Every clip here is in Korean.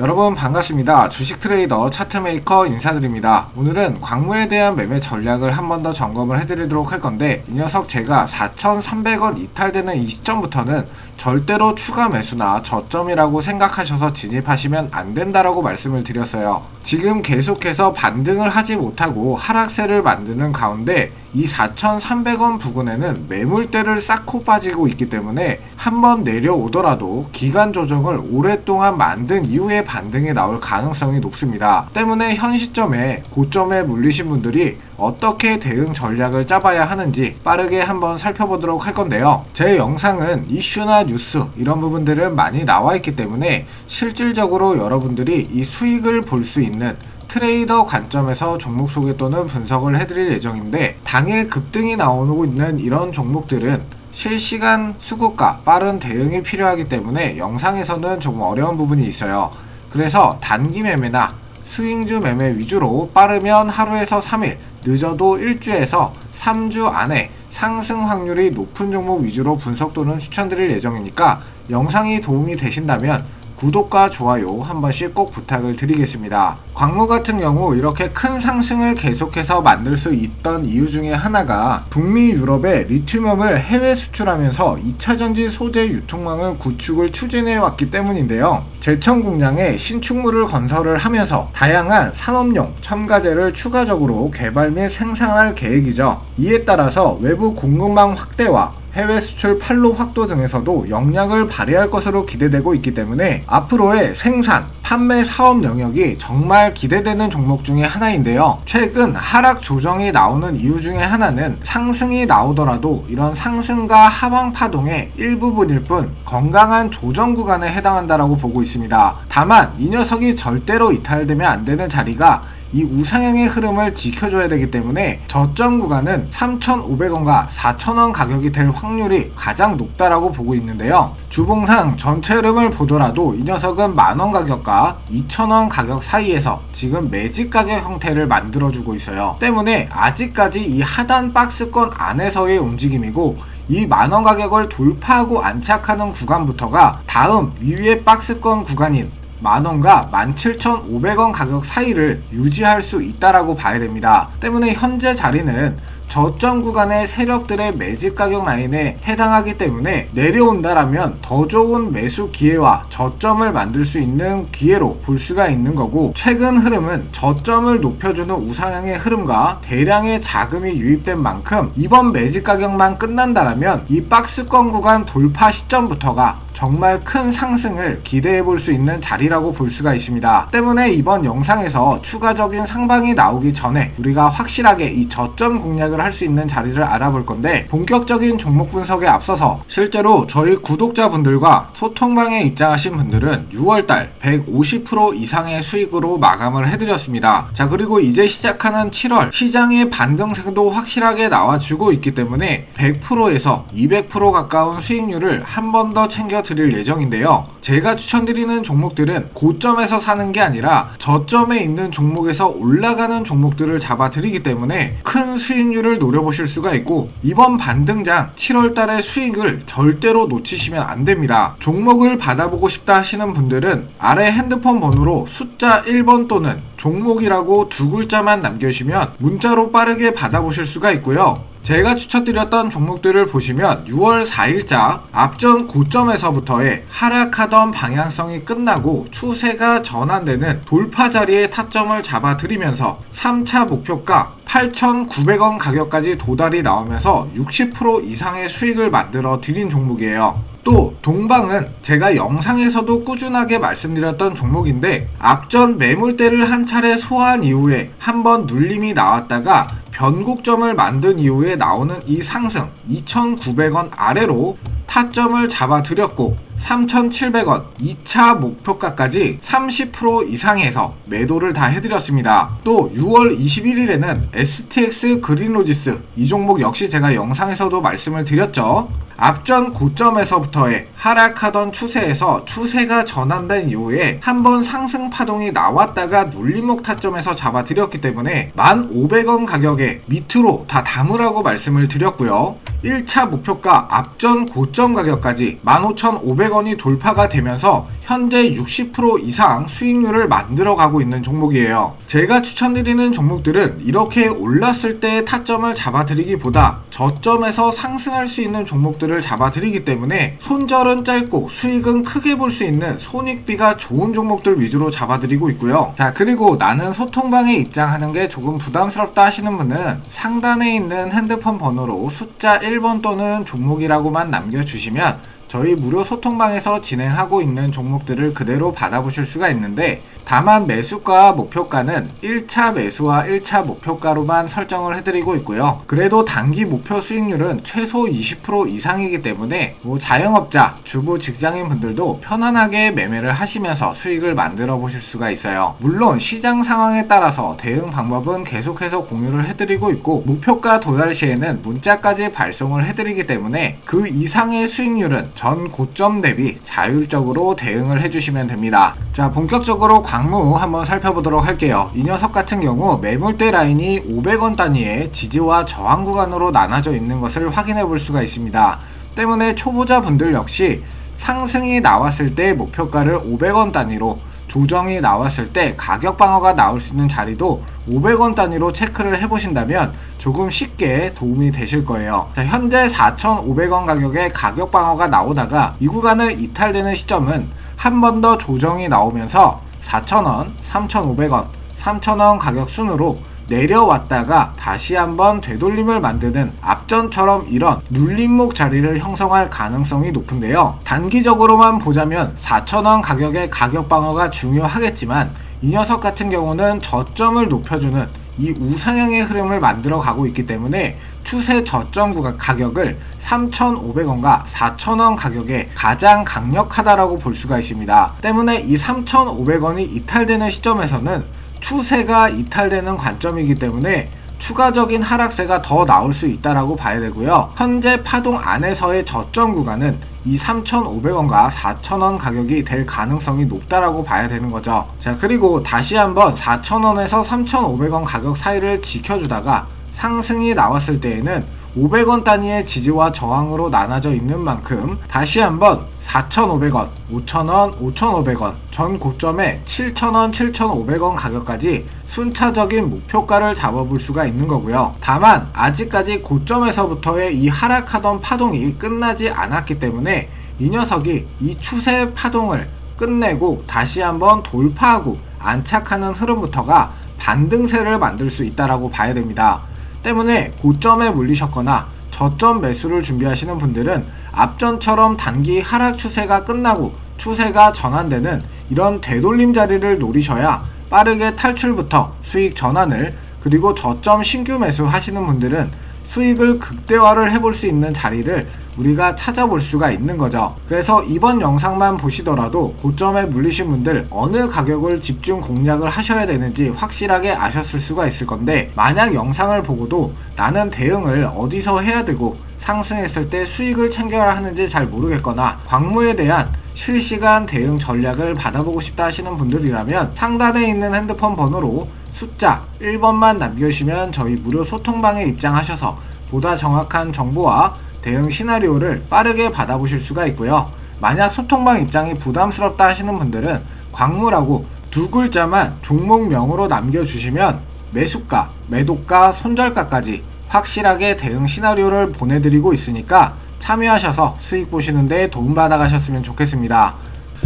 여러분 반갑습니다. 주식 트레이더 차트메이커 인사드립니다. 오늘은 광무에 대한 매매 전략을 한 번 더 점검을 해드리도록 할 건데 이 녀석 제가 4,300원 이탈되는 이 시점부터는 절대로 추가 매수나 저점이라고 생각하셔서 진입하시면 안 된다라고 말씀을 드렸어요. 지금 계속해서 반등을 하지 못하고 하락세를 만드는 가운데 이 4,300원 부근에는 매물대를 쌓고 빠지고 있기 때문에 한 번 내려오더라도 기간 조정을 오랫동안 만든 이후에 반등이 나올 가능성이 높습니다. 때문에 현 시점에 고점에 물리신 분들이 어떻게 대응 전략을 짜봐야 하는지 빠르게 한번 살펴보도록 할 건데요. 제 영상은 이슈나 뉴스 이런 부분들은 많이 나와 있기 때문에 실질적으로 여러분들이 이 수익을 볼 수 있는 트레이더 관점에서 종목 소개 또는 분석을 해드릴 예정인데 당일 급등이 나오고 있는 이런 종목들은 실시간 수급과 빠른 대응이 필요하기 때문에 영상에서는 조금 어려운 부분이 있어요. 그래서 단기 매매나 스윙주 매매 위주로 빠르면 하루에서 3일, 늦어도 1주에서 3주 안에 상승 확률이 높은 종목 위주로 분석 또는 추천드릴 예정이니까 영상이 도움이 되신다면 구독과 좋아요 한 번씩 꼭 부탁을 드리겠습니다. 광무 같은 경우 이렇게 큰 상승을 계속해서 만들 수 있던 이유 중에 하나가 북미 유럽에 리튬을 해외 수출하면서 2차전지 소재 유통망을 구축을 추진해 왔기 때문인데요. 제천 공장에 신축물을 건설을 하면서 다양한 산업용 첨가제를 추가적으로 개발 및 생산할 계획이죠. 이에 따라서 외부 공급망 확대와 해외 수출 판로 확도 등에서도 역량을 발휘할 것으로 기대되고 있기 때문에 앞으로의 생산, 판매 사업 영역이 정말 기대되는 종목 중에 하나인데요. 최근 하락 조정이 나오는 이유 중에 하나는 상승이 나오더라도 이런 상승과 하방 파동의 일부분일 뿐 건강한 조정 구간에 해당한다라고 보고 있습니다. 다만 이 녀석이 절대로 이탈되면 안 되는 자리가 이 우상향의 흐름을 지켜줘야 되기 때문에 저점 구간은 3,500원과 4,000원 가격이 될 확률이 가장 높다라고 보고 있는데요. 주봉상 전체 흐름을 보더라도 이 녀석은 만원 가격과 2,000원 가격 사이에서 지금 매직 가격 형태를 만들어주고 있어요. 때문에 아직까지 이 하단 박스권 안에서의 움직임이고 이 만원 가격을 돌파하고 안착하는 구간부터가 다음 위의 박스권 구간인 만원과 17,500원 가격 사이를 유지할 수 있다라고 봐야 됩니다. 때문에 현재 자리는 저점 구간의 세력들의 매집 가격 라인에 해당하기 때문에 내려온다라면 더 좋은 매수 기회와 저점을 만들 수 있는 기회로 볼 수가 있는 거고 최근 흐름은 저점을 높여주는 우상향의 흐름과 대량의 자금이 유입된 만큼 이번 매집 가격만 끝난다라면 이 박스권 구간 돌파 시점부터가 정말 큰 상승을 기대해 볼 수 있는 자리라고 볼 수가 있습니다. 때문에 이번 영상에서 추가적인 상방이 나오기 전에 우리가 확실하게 이 저점 공략을 할 수 있는 자리를 알아볼 건데 본격적인 종목 분석에 앞서서 실제로 저희 구독자분들과 소통방에 입장하신 분들은 6월달 150% 이상의 수익으로 마감을 해드렸습니다. 자 그리고 이제 시작하는 7월 시장의 반등세도 확실하게 나와주고 있기 때문에 100%에서 200% 가까운 수익률을 한 번 더 챙겨 드릴 예정인데요. 제가 추천드리는 종목들은 고점에서 사는 게 아니라 저점에 있는 종목에서 올라가는 종목들을 잡아 드리기 때문에 큰 수익률을 노려보실 수가 있고 이번 반등장 7월 달의 수익을 절대로 놓치시면 안 됩니다. 종목을 받아보고 싶다 하시는 분들은 아래 핸드폰 번호로 숫자 1번 또는 종목이라고 두 글자만 남겨주시면 문자로 빠르게 받아보실 수가 있고요. 제가 추천드렸던 종목들을 보시면 6월 4일자 앞전 고점에서부터의 하락하던 방향성이 끝나고 추세가 전환되는 돌파 자리에 타점을 잡아드리면서 3차 목표가 8,900원 가격까지 도달이 나오면서 60% 이상의 수익을 만들어 드린 종목이에요. 또 동방은 제가 영상에서도 꾸준하게 말씀드렸던 종목인데 앞전 매물대를 한 차례 소화한 이후에 한번 눌림이 나왔다가 변곡점을 만든 이후에 나오는 이 상승 2,900원 아래로 타점을 잡아드렸고 3,700원 2차 목표가까지 30% 이상에서 매도를 다 해드렸습니다. 또 6월 21일에는 STX 그린로지스 이 종목 역시 제가 영상에서도 말씀을 드렸죠. 앞전 고점에서부터의 하락하던 추세에서 추세가 전환된 이후에 한번 상승 파동이 나왔다가 눌림목 타점에서 잡아드렸기 때문에 1,500원 가격에 밑으로 다 담으라고 말씀을 드렸고요. 1차 목표가 앞전 고점 가격까지 15,500원이 돌파가 되면서 현재 60% 이상 수익률을 만들어 가고 있는 종목이에요. 제가 추천드리는 종목들은 이렇게 올랐을 때 타점을 잡아드리기보다 저점에서 상승할 수 있는 종목들을 잡아드리기 때문에 손절은 짧고 수익은 크게 볼 수 있는 손익비가 좋은 종목들 위주로 잡아드리고 있고요. 자, 그리고 나는 소통방에 입장하는 게 조금 부담스럽다 하시는 분은 상단에 있는 핸드폰 번호로 숫자 1번 또는 종목이라고만 남겨주시면 저희 무료 소통방에서 진행하고 있는 종목들을 그대로 받아보실 수가 있는데 다만 매수가 목표가는 1차 매수와 1차 목표가로만 설정을 해드리고 있고요. 그래도 단기 목표 수익률은 최소 20% 이상이기 때문에 뭐 자영업자, 주부 직장인 분들도 편안하게 매매를 하시면서 수익을 만들어 보실 수가 있어요. 물론 시장 상황에 따라서 대응 방법은 계속해서 공유를 해드리고 있고 목표가 도달 시에는 문자까지 발송을 해드리기 때문에 그 이상의 수익률은 전 고점 대비 자율적으로 대응을 해주시면 됩니다. 자, 본격적으로 광무 한번 살펴보도록 할게요. 이 녀석 같은 경우 매물대 라인이 500원 단위의 지지와 저항 구간으로 나눠져 있는 것을 확인해 볼 수가 있습니다. 때문에 초보자 분들 역시 상승이 나왔을 때 목표가를 500원 단위로 조정이 나왔을 때 가격 방어가 나올 수 있는 자리도 500원 단위로 체크를 해보신다면 조금 쉽게 도움이 되실 거예요. 자, 현재 4,500원 가격의 가격 방어가 나오다가 이 구간을 이탈되는 시점은 한 번 더 조정이 나오면서 4,000원, 3,500원, 3,000원 가격 순으로 내려왔다가 다시 한번 되돌림을 만드는 앞전처럼 이런 눌림목 자리를 형성할 가능성이 높은데요. 단기적으로만 보자면 4,000원 가격의 가격 방어가 중요하겠지만 이 녀석 같은 경우는 저점을 높여주는 이 우상향의 흐름을 만들어 가고 있기 때문에 추세 저점 구간 가격을 3,500원과 4,000원 가격에 가장 강력하다라고 볼 수가 있습니다. 때문에 이 3,500원이 이탈되는 시점에서는 추세가 이탈되는 관점이기 때문에 추가적인 하락세가 더 나올 수 있다라고 봐야 되고요. 현재 파동 안에서의 저점 구간은 이 3,500원과 4,000원 가격이 될 가능성이 높다라고 봐야 되는 거죠. 자, 그리고 다시 한번 4,000원에서 3,500원 가격 사이를 지켜주다가 상승이 나왔을 때에는 500원 단위의 지지와 저항으로 나눠져 있는 만큼 다시 한번 4,500원, 5,000원, 5,500원, 전 고점에 7,000원, 7,500원 가격까지 순차적인 목표가를 잡아볼 수가 있는 거고요. 다만 아직까지 고점에서부터의 이 하락하던 파동이 끝나지 않았기 때문에 이 녀석이 이 추세 파동을 끝내고 다시 한번 돌파하고 안착하는 흐름부터가 반등세를 만들 수 있다라고 봐야 됩니다. 때문에 고점에 물리셨거나 저점 매수를 준비하시는 분들은 앞전처럼 단기 하락 추세가 끝나고 추세가 전환되는 이런 되돌림 자리를 노리셔야 빠르게 탈출부터 수익 전환을 그리고 저점 신규 매수 하시는 분들은 수익을 극대화를 해볼 수 있는 자리를 우리가 찾아볼 수가 있는 거죠. 그래서 이번 영상만 보시더라도 고점에 물리신 분들 어느 가격을 집중 공략을 하셔야 되는지 확실하게 아셨을 수가 있을 건데 만약 영상을 보고도 나는 대응을 어디서 해야 되고 상승했을 때 수익을 챙겨야 하는지 잘 모르겠거나 광무에 대한 실시간 대응 전략을 받아보고 싶다 하시는 분들이라면 상단에 있는 핸드폰 번호로 숫자 1번만 남겨주시면 저희 무료 소통방에 입장하셔서 보다 정확한 정보와 대응 시나리오를 빠르게 받아보실 수가 있고요. 만약 소통방 입장이 부담스럽다 하시는 분들은 광무라고 두 글자만 종목명으로 남겨주시면 매수가, 매도가, 손절가까지 확실하게 대응 시나리오를 보내드리고 있으니까 참여하셔서 수익 보시는데 도움받아 가셨으면 좋겠습니다.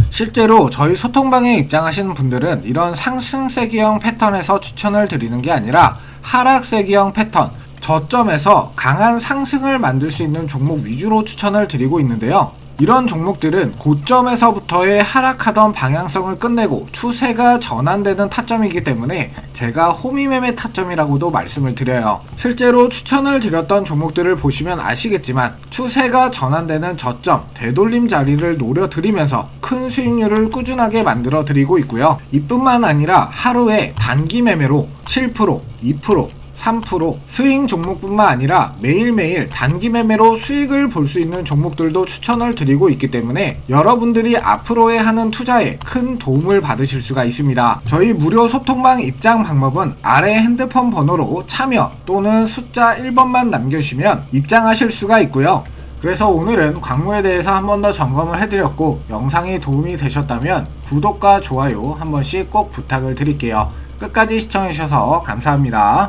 실제로 저희 소통방에 입장하시는 분들은 이런 상승세기형 패턴에서 추천을 드리는 게 아니라 하락세기형 패턴, 저점에서 강한 상승을 만들 수 있는 종목 위주로 추천을 드리고 있는데요. 이런 종목들은 고점에서부터의 하락하던 방향성을 끝내고 추세가 전환되는 타점이기 때문에 제가 호미매매 타점이라고도 말씀을 드려요. 실제로 추천을 드렸던 종목들을 보시면 아시겠지만 추세가 전환되는 저점, 되돌림 자리를 노려드리면서 큰 수익률을 꾸준하게 만들어 드리고 있고요. 이뿐만 아니라 하루에 단기 매매로 7%, 2%, 3%, 스윙 종목뿐만 아니라 매일매일 단기 매매로 수익을 볼 수 있는 종목들도 추천을 드리고 있기 때문에 여러분들이 앞으로의 하는 투자에 큰 도움을 받으실 수가 있습니다. 저희 무료 소통방 입장 방법은 아래 핸드폰 번호로 참여 또는 숫자 1번만 남겨주시면 입장하실 수가 있고요. 그래서 오늘은 광무에 대해서 한 번 더 점검을 해드렸고 영상이 도움이 되셨다면 구독과 좋아요 한 번씩 꼭 부탁을 드릴게요. 끝까지 시청해주셔서 감사합니다.